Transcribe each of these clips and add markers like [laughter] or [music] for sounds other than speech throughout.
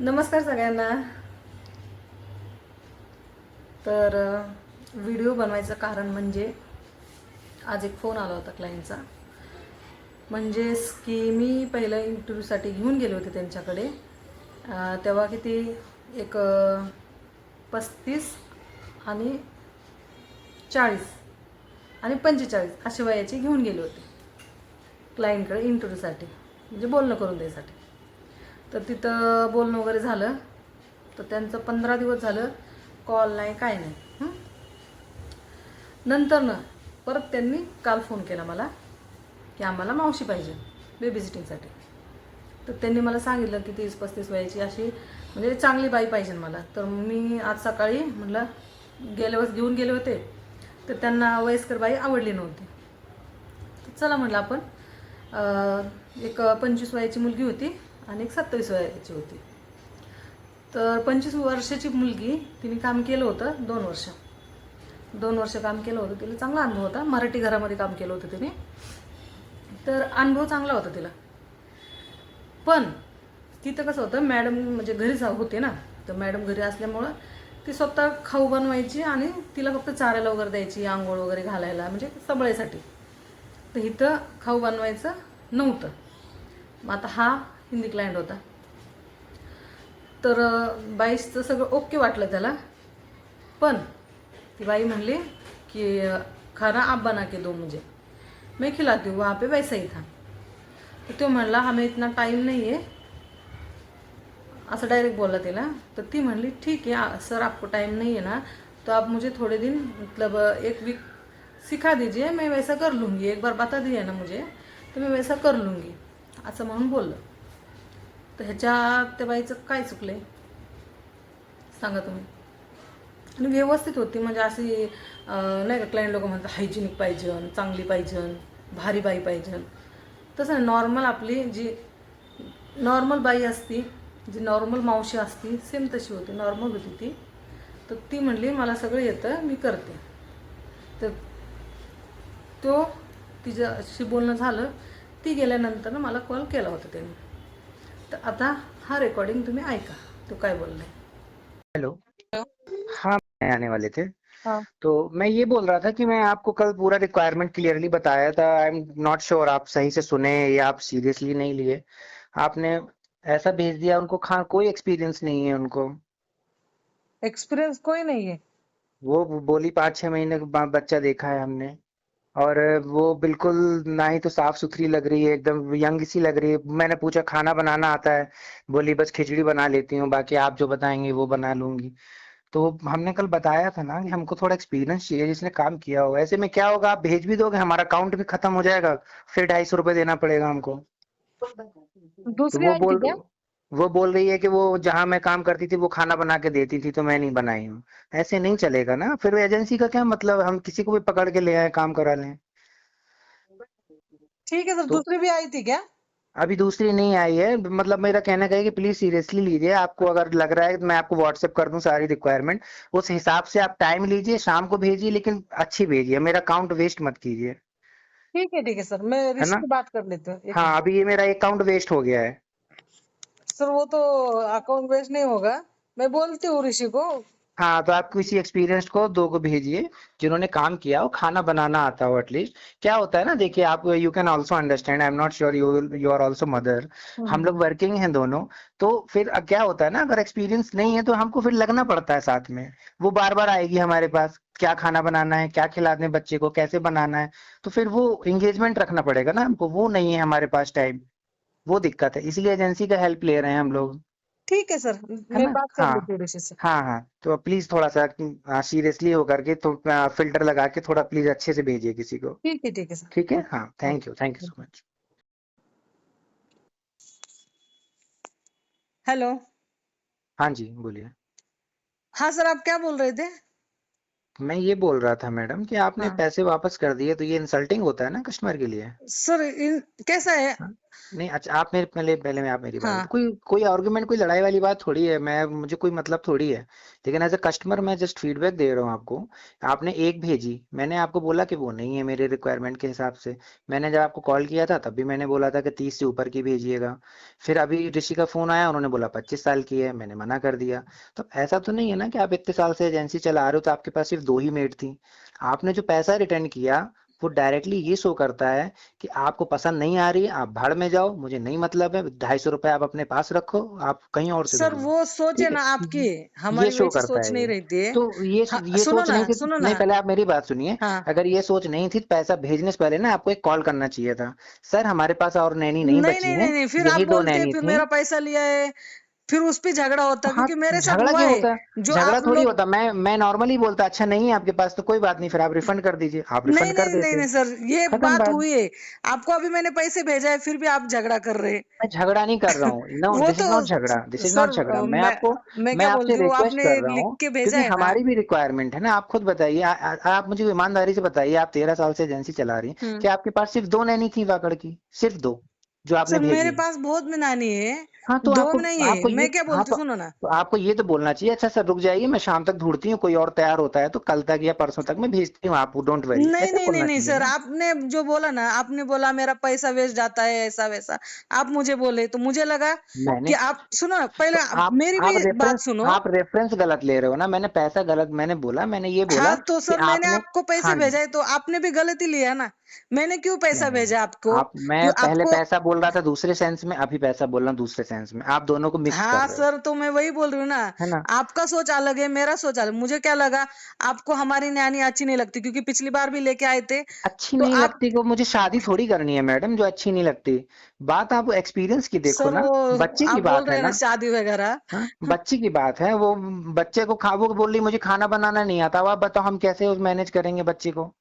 नमस्कार सगळ्यांना. तर व्हिडिओ बनवायचं कारण म्हणजे आज एक फोन आला होता क्लायंटचा म्हणजेच की मी पहिलं इंटरव्ह्यूसाठी घेऊन गेले होते त्यांच्याकडे. तेव्हा किती एक पस्तीस आणि चाळीस आणि पंचेचाळीस अशी वयाची घेऊन गेले होते क्लायंटकडे इंटरव्ह्यूसाठी म्हणजे बोलणं करून द्यायसाठी. तर तिथं बोलणं वगैरे झालं. तर त्यांचं पंधरा दिवस झालं. कॉल नाही काय नाही. नंतर ना परत त्यांनी काल फोन केला मला की आम्हाला मावशी पाहिजे बेबी सिटिंगसाठी तर त्यांनी मला सांगितलं की तीस पस्तीस वयाची अशी म्हणजे चांगली बाई पाहिजे मला. तर मी आज सकाळी म्हटलं गेल्या वेळेस घेऊन गेले होते तर त्यांना वयस्कर बाई आवडली नव्हती. तर चला म्हटलं आपण एक पंचवीस वयाची मुलगी होती आणि एक सत्तावीस वयाची होती. तर पंचवीस वर्षाची मुलगी तिने काम केलं होतं दोन वर्ष. दोन वर्ष काम केलं होतं तिला चांगला अनुभव होता. मराठी घरामध्ये काम केलं होतं तिने. तर अनुभव चांगला होता तिला. पण तिथं कसं होतं मॅडम म्हणजे घरीच होते ना. तर मॅडम घरी असल्यामुळं ती स्वतः खाऊ बनवायची आणि तिला फक्त चारायला वगैरे द्यायची आंघोळ वगैरे घालायला म्हणजे सबळायसाठी तर इथं खाऊ बनवायचं नव्हतं. मग आता हा हिंदी क्लायंट होता. तर बाईसचं बाईचं सगळं ओके वाटलं त्याला. पण ती बाई म्हणली कि खाना आप बना के दो मुझे. मैं खिलाती हूँ वहाँ पे वैसा ही था. तर तो म्हणला हमें इतना टाइम नहीं है. असं डायरेक्ट बोलला तिला. तर ती म्हणली ठीक है सर आपको टाइम नहीं है ना तो आप मुझे थोड़े दिन मतलब एक वीक सिखा दीजिए मैं वैसा कर लूँगी. एक बार बता दिया ना मुझे तो मैं वैसा कर लूँगी. असं म्हणून बोललं. तर ह्याच्यात त्या बाईचं काय चुकलंय? सांगा तुम्ही. आणि व्यवस्थित होती म्हणजे अशी नाही का क्लायंट लोक म्हणतात हायजिनिक पाहिजे चांगली पाहिजे भारी बाई पाहिजे. तसं नॉर्मल आपली जी नॉर्मल बाई असती जी नॉर्मल मावशी असती सेम तशी होती नॉर्मल होती ती. तर ती म्हणली मला सगळं येतं मी करते. तर तो तिच्याशी बोलणं झालं. ती गेल्यानंतर मला कॉल केला होता त्यांनी. तर आता हा रेकॉर्डिंग तुम्ही ऐका. तो काय बोललाय? हेलो हाँ मैं आने वाले थे. हाँ. तो मैं ये बोल रहा था कि मैं आपको कल पूरा रिक्वायरमेंट क्लियरली बताया था. आई एम नॉट श्योर आप सही से सुने या आप सीरियसली नहीं लिए. आपने ऐसा भेज दिया उनको खा कोई एक्सपीरियंस नहीं है उनको. एक्सपीरियंस कोई नहीं है। वो बोली पाँच छह महीने के बाद बच्चा देखा है हमने। और वो बिल्कुल ना ही तो साफ़ सुथरी लग रही है एकदम यंग सी लग रही है। मैंने पूछा खाना बनाना आता है? बोली बस खिचड़ी बना लेती हूँ बाकी आप जो बताएँगे वो बना लूँगी। तो हमने कल बताया था ना कि हमको थोड़ा एक्सपीरियंस चाहिए जिसने काम किया हो। ऐसे में क्या होगा आप भेज भी दोगे हमारा अकाउंट भी खत्म हो जाएगा फिर ढाई सौ रुपये देना पड़ेगा हमको। तो वो बोल वो बोल रही है कि वो जहाँ मैं काम करती थी वो खाना बना के देती थी तो मैं नहीं बनाई हूँ। ऐसे नहीं चलेगा ना? फिर एजेंसी का क्या मतलब? हम किसी को भी पकड़ के ले आए काम करा लें। ठीक है सर। तो दूसरी भी आई थी क्या? अभी दूसरी नहीं आई है। मतलब मेरा कहना का है कि प्लीज़ सीरियसली लीजिए। आपको अगर लग रहा है तो मैं आपको व्हाट्सएप कर दूँ सारी रिक्वायरमेंट उस हिसाब से आप टाइम लीजिए शाम को भेजिए लेकिन अच्छी भेजिए। मेरा अकाउंट वेस्ट मत कीजिए। ठीक है ठीक है सर। मैं बात कर लेती हूँ। हाँ अभी ये मेरा अकाउंट वेस्ट हो गया है। सर वो तो अकाउंट बेस्ड नहीं होगा। मैं बोलती हूँ ऋषि को। हाँ तो आप किसी एक्सपीरियंस को दो को भेजिए जिन्होंने काम किया हो खाना बनाना आता हो एटलीस्ट क्या होता है ना देखिए आप you can also understand I am not sure you you are also mother हम लोग वर्किंग हैं दोनों तो फिर क्या होता है ना अगर एक्सपीरियंस नहीं है तो हमको फिर लगना पड़ता है साथ में। वो बार बार आएगी हमारे पास क्या खाना बनाना है क्या खिलाने बच्चे को कैसे बनाना है तो फिर वो एंगेजमेंट रखना पड़ेगा ना हमको वो नहीं है हमारे पास टाइम वो दिक्कत है। इसलिए एजेंसी का हेल्प ले रहे हैं हम लोग। ठीक है सर मैं बात कर हाँ। हूँ से। हाँ हाँ। तो प्लीज़ थोड़ा सा सीरियसली होकर के तो फ़िल्टर लगा के थोड़ा प्लीज़ अच्छे से भेजिए किसी को। ठीक है ठीक है सर। ठीक है? हाँ thank you thank you so much hello हाँ जी बोलिए। हाँ सर आप क्या बोल रहे थे? मैं ये बोल रहा था मैडम कि आपने हाँ। पैसे वापस कर दिए तो ये इंसल्टिंग होता है ना कस्टमर के लिए? सर इन कैसा है? हाँ। नहीं अच्छा आप मेरे पहले पहले मैं आप मेरी बात हाँ। कोई कोई आर्गुमेंट कोई लड़ाई वाली बात थोड़ी है मैं मुझे कोई मतलब थोड़ी है। लेकिन एज अ कस्टमर मैं जस्ट फीडबैक दे रहा हूँ आपको। आपने एक भेजी मैंने आपको बोला कि वो नहीं है मेरे रिक्वायरमेंट के हिसाब से। मैंने जब आपको कॉल किया था तब भी मैंने बोला था कि तीस से ऊपर की भेजिएगा। फिर अभी ऋषि का फ़ोन आया उन्होंने बोला पच्चीस साल की है मैंने मना कर दिया। तो ऐसा तो नहीं है ना कि आप इतने साल से एजेंसी चला रहे हो तो आपके पास सिर्फ़ दो ही मेट थी। आपने जो पैसा रिटर्न किया वो डायरेक्टली ये शो करता है कि आपको पसंद नहीं आ रही आप भाड़ में जाओ मुझे नहीं मतलब है ढाई सौ रुपए आप अपने पास रखो आप कहीं और से सर वो सोच है? ना आपकी ये हमारी शो करता सोच है नहीं रहती है। तो ये हाँ, ये सोच नहीं थी सुनो नहीं पहले आप मेरी बात सुनिए। हाँ। अगर ये सोच नहीं थी पैसा भेजने से पहले ना आपको एक कॉल करना चाहिए था। सर हमारे पास और नैनी नहीं बची है फिर आप बोलते फिर मेरा पैसा लिया है। फिर उस पर झगड़ा होता हाँ क्योंकि मेरे साथ हुआ है। जो झगड़ा थोड़ी होता मैं मैं नॉर्मली बोलता अच्छा नहीं है आपके पास तो कोई बात नहीं फिर आप रिफंड कर दीजिए। आप नहीं रिफंड कर नहीं नहीं नहीं सर ये बात हुई है। आपको अभी मैंने पैसे भेजा है फिर भी आप झगड़ा कर रहे हैं। मैं झगड़ा नहीं कर रहा हूँ। नो दिस इज़ नॉट तो झगड़ा दिस इज़ नॉट झगड़ा। मैं आपको मैं क्या आपसे हूँ रिक्वेस्ट आपने कर रहा लिख हूँ के भेजा क्योंकि है हमारी भी रिक्वायरमेंट है ना आप खुद बताइए। आप मुझे ईमानदारी से बताइए आप तेरह साल से एजेंसी चला रही है। हम्म। कि आपके पास सिर्फ़ दो नैनी थी वाकड़ की? सिर्फ़ दो। जो आपने सर मेरे भेजी पास बहुत में नानी है। हाँ तो दो आपको नहीं है। आपको ये मैं क्या बोलती हूँ सुनो ना। तो आपको ये तो बोलना चाहिए अच्छा सर रुक जाइए मैं शाम तक ढूंढती हूँ कोई और तैयार होता है तो कल तक या परसों तक मैं भेजती हूँ आप डोंट वरी नहीं ऐसे नहीं नहीं बोलना नहीं चाहिए सर ना। आपने जो बोला ना आपने बोला मेरा पैसा वेस्ट जाता है ऐसा वैसा आप मुझे बोले तो मुझे लगा कि आप सुनो ना, पहले तो आप- आप मेरी आप भी बात रेफरेंस सुनो। आप रेफरेंस गलत ले रहे हो ना मैंने पैसा गलत मैंने बोला मैंने ये बोला हाँ तो कि सर मैंने आपने आपको पैसे हाँ जी। भेजा है तो आपने भी गलती लिया ना। मैंने क्यों पैसा नहीं भेजा आपको? आप मैं पहले आपको पैसा बोल रहा था दूसरे सेंस में अभी पैसा बोल रहा हूँ दूसरे सेंस में। आप दोनों को मिक्स कर हाँ रहे सर तो मैं वही बोल रही हूँ ना। है ना? आपका सोच अलग है मेरा सोच अलग। मुझे क्या लगा आपको हमारी न्यानी अच्छी नहीं लगती क्योंकि पिछली बार भी लेके आए थे। अच्छी तो नहीं आप लगती को मुझे शादी थोड़ी करनी है मैडम जो अच्छी नहीं लगती। बात आप एक्सपीरियंस की देखो ना बच्चे की बात है ना। शादी वगैरह। हाँ बच्चे की बात है वो बच्चे को खा वो बोल रही मुझे खाना बनाना नहीं आता अब आप बताओ हम कैसे मैनेज करेंगे बच्चे को?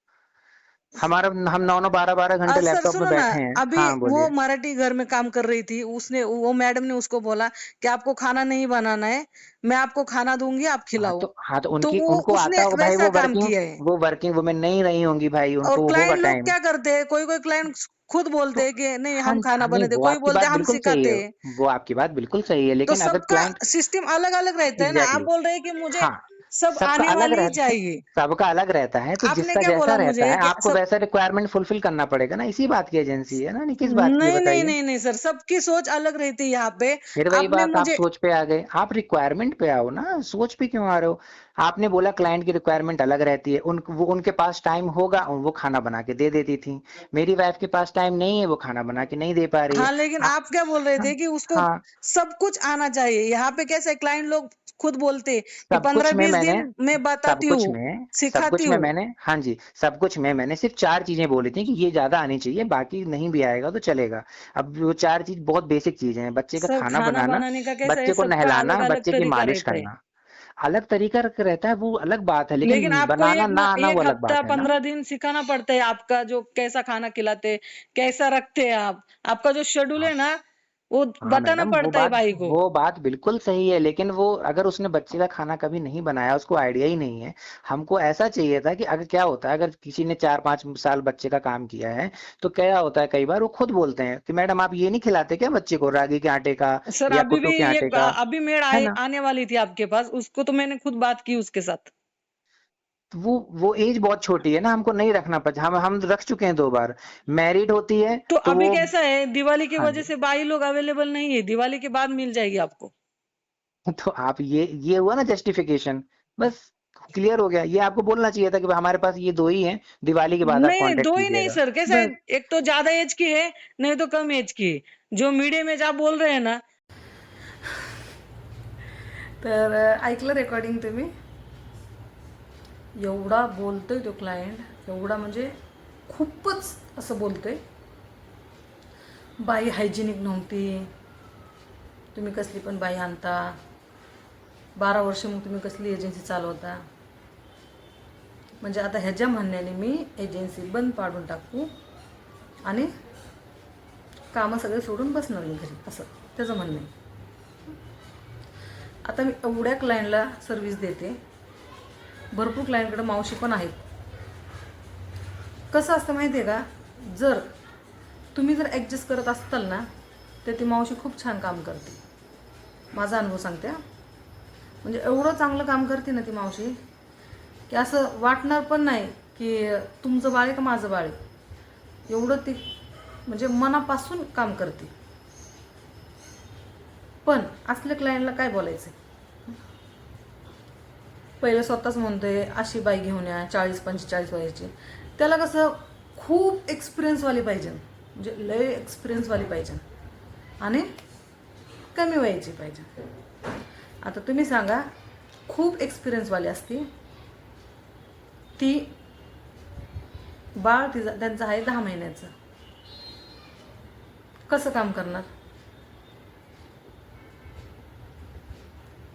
हमारा हम नौ नौ बारह बारह घंटे लैपटॉप में बैठे हैं। अभी हाँ वो मराठी घर में काम कर रही थी उसने वो मैडम ने उसको बोला कि आपको खाना नहीं बनाना है मैं आपको खाना दूँगी आप खिलाओ। हाँ तो हाँ तो तो उनकी तो उनको आता होगा भाई वो वर्किंग है। वो वर्किंग वुमेन नहीं रही होंगी भाई उनको और क्लाइंट लोग क्या करते हैं? कोई कोई क्लाइंट खुद बोलते तो हैं कि नहीं हम खाना बनाते कोई बोलते हैं हम सिखाते है। वो आपकी बात बिल्कुल सही है तो लेकिन अगर क्लाइंट सिस्टम अलग अलग रहता है ना। आप बोल रहे हैं कि मुझे हाँ। सब सबका आने अलग वाली ही चाहिए। सबका अलग रहता है तो जिसका क्या जैसा रहता है आपको सब वैसा रिक्वायरमेंट फुलफिल करना पड़ेगा ना। इसी बात की एजेंसी है ना नहीं किस बात नहीं की नहीं नहीं नहीं नहीं सर सबकी सोच अलग रहती है यहाँ पे। फिर वही बात आप सोच पे आ गए। आप रिक्वायरमेंट पे आओ ना सोच पे क्यों आ रहे हो? आपने बोला क्लाइंट की रिक्वायरमेंट अलग रहती है उन वो उनके पास टाइम होगा और वो खाना बना के दे देती थी। मेरी वाइफ के पास टाइम नहीं है वो खाना बना के नहीं दे पा रही हाँ। लेकिन आ, आप क्या बोल रहे थे हाँ। कि उसको हाँ। सब कुछ आना चाहिए? यहाँ पे कैसे क्लाइंट लोग खुद बोलते कि पंद्रह बीस दिन मैं बताती हूँ सिखाती हूँ। मैंने हाँ जी सब कुछ में मैंने सिर्फ़ चार चीज़ें बोली थी कि ये ज़्यादा आनी चाहिए बाकी नहीं भी आएगा तो चलेगा। अब वो चार चीज़ बहुत बेसिक चीज़ें हैं बच्चे का खाना बनाना बच्चे को नहलाना बच्चे की मालिश करना। अलग तरीका रहता है वो अलग बात है लेकिन लेकिन आपको बनाना ना आना वो अलग बात है पंद्रह दिन सिखाना पड़ता है आपका जो कैसा खाना खिलाते कैसा रखते हैं आप? आपका जो शेड्यूल है ना वो हाँ बताना पड़ता है भाई को। वो बात बिल्कुल सही है लेकिन वो अगर उसने बच्चे का खाना कभी नहीं बनाया उसको आइडिया ही नहीं है हमको ऐसा चाहिए था कि अगर क्या होता है अगर किसी ने चार पाँच साल बच्चे का काम किया है तो क्या होता है कई बार वो खुद बोलते हैं कि मैडम आप ये नहीं खिलाते क्या बच्चे को रागी के आटे का सर अभी भी ये अभी मेड आने वाली थी आपके पास उसको तो मैंने खुद बात की उसके साथ। वो वो एज बहुत छोटी है ना हमको नहीं रखना पड़ता। हम हम रख चुके हैं दो बार। मैरिड होती है तो तो अभी वो कैसा है? दिवाली की हाँ वजह से बाई लोग अवेलेबल नहीं है। दिवाली के बाद मिल जाएगी आपको। तो आप ये ये हुआ ना जस्टिफिकेशन बस क्लियर हो गया। ये आपको बोलना चाहिए था कि हमारे पास ये दो ही हैं। दिवाली के बाद नहीं कांटेक्ट दो ही नहीं सर कैसा है? एक तो ज़्यादा एज की है नहीं तो कम एज की है। जो मीडियम एज आप बोल रहे हैं ना। तर ऐकलं रेकॉर्डिंग तुम्ही? एवढा बोलतोय तो क्लायंट एवढा म्हणजे खूपच असं बोलतोय. बाई हायजिनिक नव्हती. तुम्ही कसली पण बाई आणता. बारा वर्ष मग तुम्ही कसली एजन्सी चालवता. म्हणजे आता ह्याच्या म्हणण्याने मी एजन्सी बंद पाडून टाकू आणि कामं सगळे सोडून बसणार मी घरी असं त्याचं म्हणणं आहे. आता मी एवढ्या क्लायंटला सर्व्हिस देते. भरपूर क्लायंटकडे मावशी पण आहेत. कसं असतं माहिती आहे का? जर तुम्ही जर ॲडजस्ट करत असताल ना तर ती मावशी खूप छान काम करते. माझा अनुभव सांगते म्हणजे एवढं चांगलं काम करते ना ती मावशी की असं वाटणार पण नाही की तुमचं बाळ आहे का माझं बाळ आहे. एवढं ती म्हणजे मनापासून काम करते. पण असल्या क्लायंटला काय बोलायचं पहिलं स्वतःच म्हणतोय अशी बाई घेऊन या चाळीस पंचेचाळीस वयाची. त्याला कसं खूप एक्सपिरियन्सवाली पाहिजे. म्हणजे लय एक्सपिरियन्सवाली पाहिजे. आणि कमी वयाची पाहिजे. आता तुम्ही सांगा खूप एक्सपिरियन्सवाली असती. ती बाळ तिचा त्यांचं आहे दहा महिन्याचं. कसं काम करणार?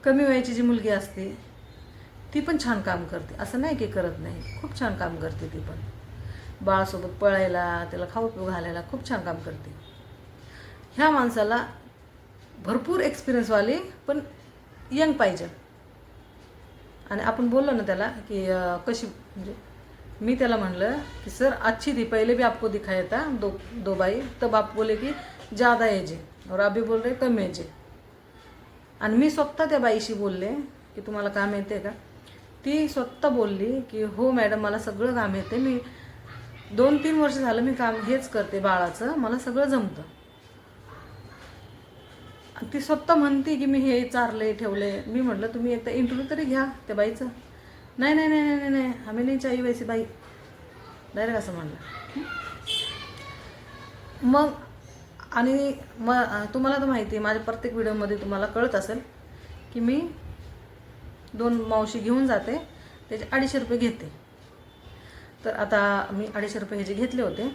कमी वयाची जी मुलगी असते ती पण छान काम करते. असं नाही की करत नाही. खूप छान काम करते ती पण. बाळासोबत पळायला त्याला खाऊ पिऊ घालायला खूप छान काम करते. ह्या माणसाला भरपूर एक्सपिरियन्सवाली पण यंग पाहिजे. आणि आपण बोललो ना त्याला की कशी म्हणजे मी त्याला म्हणलं की सर अच्छी थी पहले भी आपको दिखाया था दो दो बाई. तब आप बोले की ज़्यादा यायचे और अभी बोल रहे कम एज आणि मी स्वतः त्या बाईशी बोलले की तुम्हाला काम येते का? ती स्वतः बोलली की हो मॅडम मला सगळं काम येते. मी दोन तीन वर्ष झालं मी काम हेच करते बाळाचं. मला सगळं जमतं. ती स्वतः म्हणते की मी हे चारले ठेवले. मी म्हटलं तुम्ही एकदा इंटरव्ह्यू तरी घ्या त्या बाईचं. नाही नाही नाही नाही नाही आम्ही नाही चाई वैसी बाई. डायरेक्ट असं म्हणलं. मग आणि मग तुम्हाला तर माहिती आहे माझ्या प्रत्येक व्हिडिओमध्ये तुम्हाला कळत असेल की मी दोन मावशी घेऊन जाते त्याचे अडीचशे रुपये घेते. तर आता मी अडीचशे रुपये ह्याचे घेतले होते.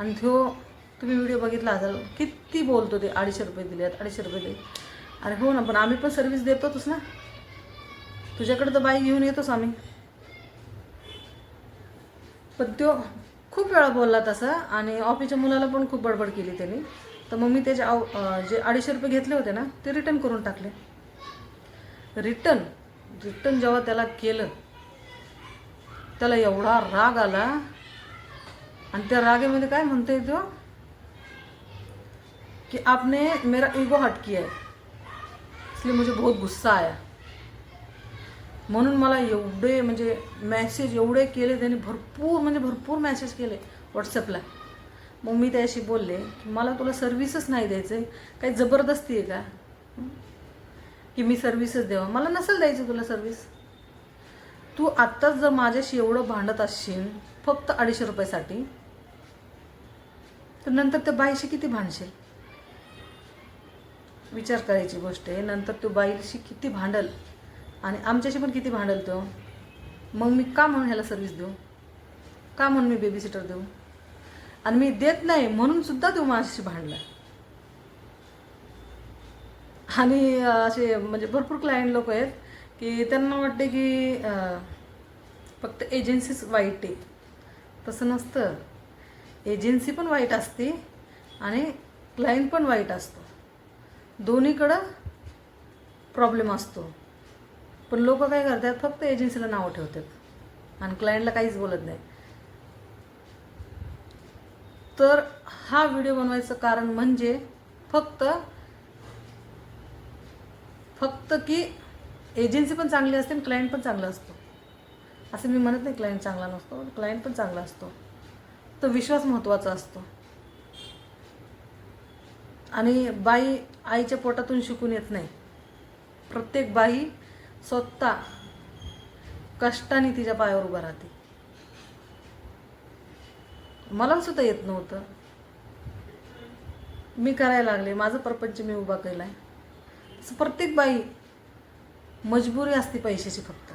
आणि तो तुम्ही व्हिडिओ बघितला असाल किती बोलतो ते अडीचशे रुपये दिले आहेत अडीचशे रुपये दिले अरे हो ना पण आम्ही पण सर्व्हिस देतोच ना. तुझ्याकडे तर बाई घेऊन येतोच आम्ही. पण तो खूप वेळा बोलला तसा आणि ऑफिसच्या मुलाला पण खूप बडबड केली त्यांनी. तर मग मी त्याचे आव जे अडीचशे रुपये घेतले होते ना ते रिटर्न करून टाकले. रिटर्न रिटर्न जेव्हा त्याला केलं त्याला एवढा राग आला. आणि त्या रागेमध्ये काय म्हणतोय तो? कि आपने मेरा ईगो हट किया है. इसलिए मुझे बहुत गुस्सा आया. म्हणून मला एवढे म्हणजे मॅसेज एवढे केले त्याने भरपूर म्हणजे भरपूर मॅसेज केले व्हॉट्सअपला मग मी त्याशी बोलले की मला तुला सर्व्हिसच नाही द्यायचं आहे काही जबरदस्ती आहे का? की मी सर्व्हिसच देवा. मला नसेल द्यायची तुला सर्व्हिस तू आत्ताच जर माझ्याशी एवढं भांडत असशील फक्त अडीचशे रुपयासाठी तर नंतर त्या बाईशी किती भांडशील? विचार करायची गोष्ट आहे. नंतर तो बाईशी किती भांडल? आणि आमच्याशी पण किती भांडल तो? मग मी का म्हणून ह्याला सर्व्हिस देऊ? का म्हणून मी बेबी सिटर देऊ? आणि मी देत नाही म्हणून सुद्धा तू माझ्याशी भांडला आणि असे म्हणजे भरपूर क्लायंट लोक आहेत की त्यांना वाटते की फक्त एजन्सीच वाईट आहे. तसं नसतं. एजन्सी पण वाईट असते आणि क्लायंट पण वाईट असतो. दोन्हीकडं प्रॉब्लेम असतो. पण लोक काय करतात फक्त एजन्सीला नावं ठेवतात. आणि क्लायंटला काहीच बोलत नाही. तर हा व्हिडिओ बनवायचं कारण म्हणजे फक्त फक्त की एजन्सी पण चांगली असते आणि क्लायंट पण चांगला असतो. असं मी म्हणत नाही क्लायंट चांगला नसतो क्लायंट पण चांगला असतो. तर विश्वास महत्त्वाचा असतो. आणि बाई आईच्या पोटातून शिकून येत नाही. प्रत्येक बाई स्वतः कष्टाने तिच्या पायावर उभा राहते. मला सुद्धा येत नव्हतं. मी करायला लागले माझं प्रपंच मी उभा केला आहे प्रत्येक बाई मजबुरी असते पैशाची फक्त.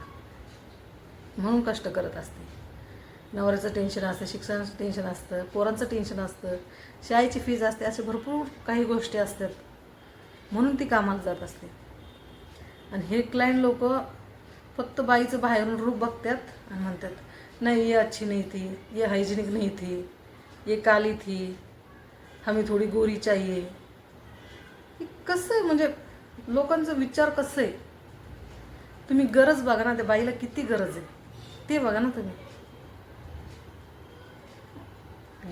म्हणून कष्ट करत असते. नवऱ्याचं टेन्शन असतं शिक्षणाचं टेन्शन असतं पोरांचं टेन्शन असतं शाळेची फीज असते असे भरपूर काही गोष्टी असतात. म्हणून ती कामाला जात असते. आणि हे क्लायंट लोक फक्त बाईचं बाहेरून रूप बघतात आणि म्हणतात नाही ये अच्छी नाही थी ये हायजिनिक नाही थी ये काली थी हमें थोडी गोरी चाहिए. कसं आहे म्हणजे लोकांचा विचार कसं आहे? तुम्ही गरज बघा ना त्या बाईला किती गरज आहे. ते बघा ना तुम्ही.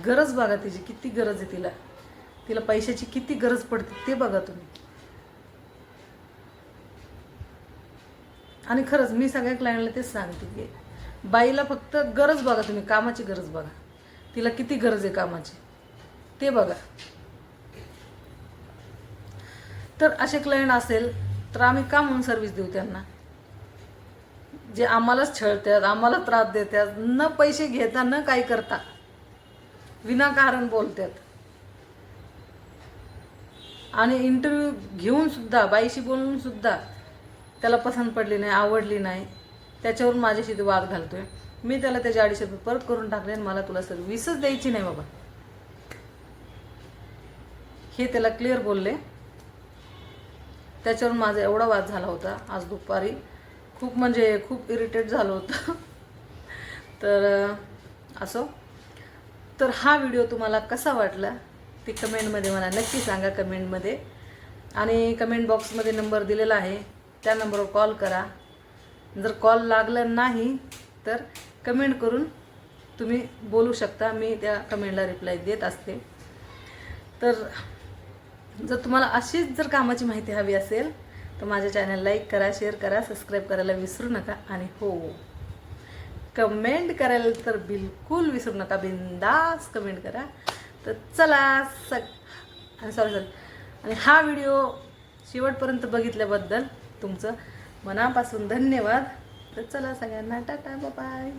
गरज बघा तिची किती गरज आहे तिला. तिला पैशाची किती गरज पडते ते बघा तुम्ही. आणि खरंच मी सगळ्या क्लायंटला तेच सांगते की बाईला फक्त गरज बघा तुम्ही कामाची गरज बघा. तिला किती गरज आहे कामाची. ते बघा. तर असे क्लायंट असेल तर आम्ही का म्हणून सर्व्हिस देऊ त्यांना? जे आम्हालाच छळतात आम्हाला त्रास देतात न पैसे घेता न काय करता. विनाकारण बोलतात. आणि इंटरव्ह्यू घेऊन सुद्धा बाईशी बोलून सुद्धा त्याला पसंत पडली नाही आवडली नाही. त्याच्यावरून माझ्याशी ते वाद घालतोय. मी त्याला त्याचे अडीचशे रुपये परत करून टाकले आणि मला तुला सर्व्हिसच द्यायची नाही बाबा. हे त्याला क्लिअर बोलले. त्याच्यावरून माझा एवढा वाद झाला होता आज दुपारी. खूप म्हणजे खूप इरिटेट झालं होतं. [laughs] तर असो. तर हा व्हिडिओ तुम्हाला कसा वाटला? ते कमेंटमध्ये मला नक्की सांगा कमेंटमध्ये आणि कमेंट बॉक्समध्ये नंबर दिलेला आहे. त्या नंबरवर कॉल करा. जर कॉल लागला नाही तर कमेंट करून तुम्ही बोलू शकता. मी त्या कमेंटला रिप्लाय देत असते. तर जर तुम्हाला अशीच जर कामाची माहिती हवी असेल तर माझ्या चॅनल लाईक करा शेअर करा सबस्क्राईब करायला विसरू नका आणि हो. कमेंट करायला तर बिलकुल विसरू नका बिंदास कमेंट करा. तर चला सग आणि सॉरी सॉरी आणि हा व्हिडिओ शेवटपर्यंत बघितल्याबद्दल तुमचं मनापासून धन्यवाद. तर चला सगळ्यांना टाटा बाय